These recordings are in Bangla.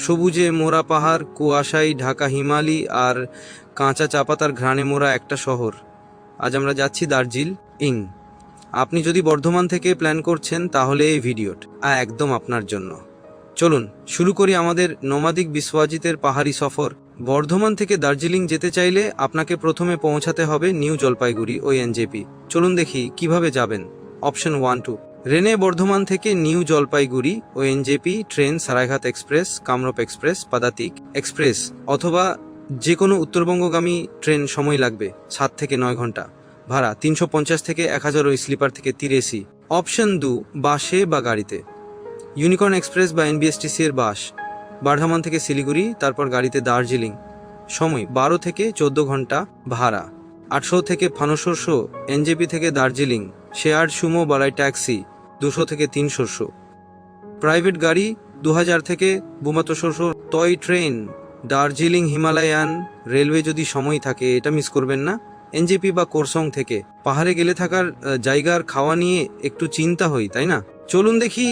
সবুজে মোরা পাহাড়, কুয়াশায় ঢাকা হিমালি আর কাঁচা চাপাতার ঘ্রাণে মোরা একটা শহর। আজ আমরা যাচ্ছি দার্জিল, ইং। আপনি যদি বর্ধমান থেকে প্ল্যান করছেন, তাহলে এই ভিডিওটা একদম আপনার জন্য। চলুন, শুরু করি আমাদের নমাদিক বিশ্বজিতের পাহাড়ি সফর। বর্ধমান থেকে দার্জিলিং যেতে চাইলে আপনাকে প্রথমে পৌঁছাতে হবে নিউ জলপাইগুড়ি ও এনজেপি। চলুন দেখি কীভাবে যাবেন। Option one, two. Rene Bardhaman থেকে নিউ জলপাইগুড়ি ও NJP, train, Saraighat express, Kamrup express, Padatik express অথবা যে কোনো উত্তরবঙ্গগামী ট্রেন সময় লাগবে সাত থেকে নয় ঘণ্টা। ভাড়া তিনশো পঞ্চাশ থেকে এক হাজার ওই স্লিপার থেকে তিরেসি। অপশন দু, বাসে বা গাড়িতে। ইউনিকর্ন এক্সপ্রেস বা এনবিএসটিসি এর বাস। বার্ধামান থেকে শিলিগুড়ি, তারপর গাড়িতে দার্জিলিং। সময়, বারো থেকে চোদ্দ ঘণ্টা ভাড়া। আটশো থেকে পাঁচশোশো এনজেপি থেকে দার্জিলিং। শেয়ার সুমো বালাই ট্যাক্সি। দুশো থেকে তিনশোশো প্রাইভেট গাড়ি দু হাজার থেকে বুমাতোশোশো toy train, Darjeeling Himalayan railway যদি সময় থাকে, এটা মিস করবেন না। এনজেপি বা কোরসং থেকে পাহাড়ে গেলে থাকার জায়গার খাওয়া নিয়ে একটু চিন্তা হই তাই না? চলুন দেখি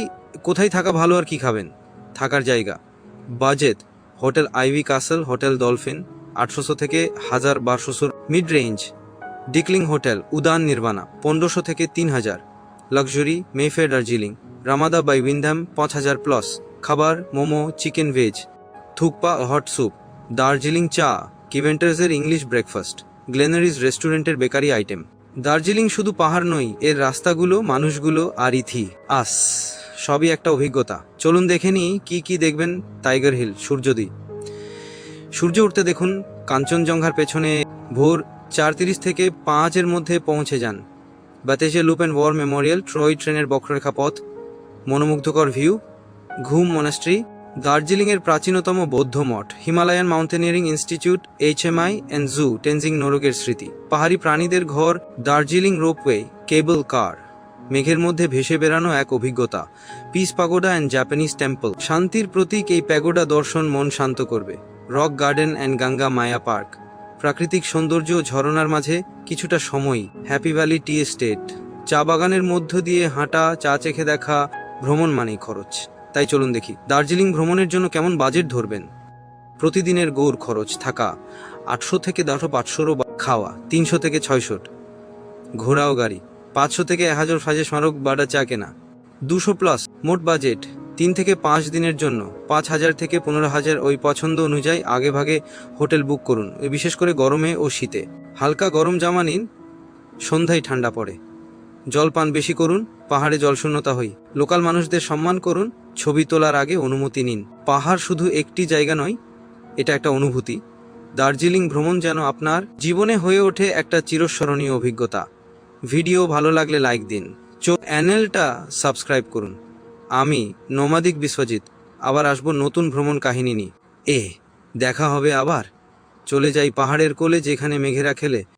কোথায় থাকা ভালো আর কি খাবেন। থাকার জায়গা। Budget, hotel Ivy Castle, hotel Dolphin আটশোশো থেকে হাজার বারোশোর মিড রেঞ্জ। ডিকলিং হোটেল, উদান নির্বাণা পনেরোশো থেকে তিন হাজার। Luxury Mayfair Darjeeling Ramada by Wyndham পাঁচ হাজার প্লাস খাবার momo chicken veg thukpa hot soup Darjeeling চা কিভেন্টার্সের ইংলিশ ব্রেকফাস্ট গ্লেনারিজ রেস্টুরেন্টের বেকারি আইটেম দার্জিলিং শুধু পাহাড় নয়, এর রাস্তাগুলো, মানুষগুলো আর ইথি আস, সবই একটা অভিজ্ঞতা। চলুন দেখে নিই কি কি দেখবেন টাইগার হিল সূর্যোদয়। সূর্য উঠতে দেখুন, কাঞ্চনজঙ্ঘার পেছনে ভোর চার তিরিশ থেকে পাঁচের মধ্যে পৌঁছে যান। Batasia loop and war memorial toy ট্রেনের বক্ররেখা পথ, মনোমুগ্ধকর ভিউ ঘুম মনাস্ট্রি দার্জিলিংয়ের প্রাচীনতম বৌদ্ধ মঠ Himalayan mountaineering institute HMI and zoo Tenzing নোরগের স্মৃতি পাহাড়ি প্রাণীদের ঘর দার্জিলিং রোপওয়ে কেবল কার মেঘের মধ্যে ভেসে বেড়ানো এক অভিজ্ঞতা peace pagoda and Japanese temple শান্তির প্রতীক এই প্যাগোডা দর্শন মন শান্ত করবে rock garden and Ganga Maya park প্রাকৃতিক সৌন্দর্য ঝরনার মাঝে কিছুটা সময় হ্যাপি ভ্যালি টি এস্টেট। চা বাগানের মধ্য দিয়ে হাঁটা, চা চেখে দেখা, ভ্রমণ মানেই খরচ। তাই চলুন দেখি, দার্জিলিং ভ্রমণের জন্য কেমন বাজেট ধরবেন? প্রতিদিনের গৌর খরচ থাকা, আটশো থেকে দাঁড়ো পাঁচশোরও খাওয়া, তিনশো থেকে ছয়শোট ঘোড়াও গাড়ি, পাঁচশো থেকে এক হাজার ফাজে স্মারক বাডা চা কেনা। দুশো প্লাস, মোট বাজেট তিন থেকে পাঁচ দিনের জন্য পাঁচ হাজার থেকে পনেরো হাজার ওই পছন্দ অনুযায়ী আগে ভাগে হোটেল বুক করুন বিশেষ করে গরমে ও শীতে। হালকা গরম জামা নিন, সন্ধ্যায় ঠান্ডা পড়ে। জল পান বেশি করুন, পাহাড়ে জলশূন্যতা হই। লোকাল মানুষদের সম্মান করুন, ছবি তোলার আগে অনুমতি নিন। পাহাড় শুধু একটি জায়গা নয়, এটা একটা অনুভূতি। দার্জিলিং ভ্রমণ যেন আপনার জীবনে হয়ে ওঠে একটা চিরস্মরণীয় অভিজ্ঞতা। ভিডিও ভালো লাগলে লাইক দিন। চ্যানেলটা সাবস্ক্রাইব করুন। আমি নোমাদিক বিশ্বজিৎ, আবার আসব নতুন ভ্রমণ কাহিনী নিয়ে। এ দেখা হবে আবার। চলে যাই পাহাড়ের কোলে যেখানে মেঘেরা খেলে।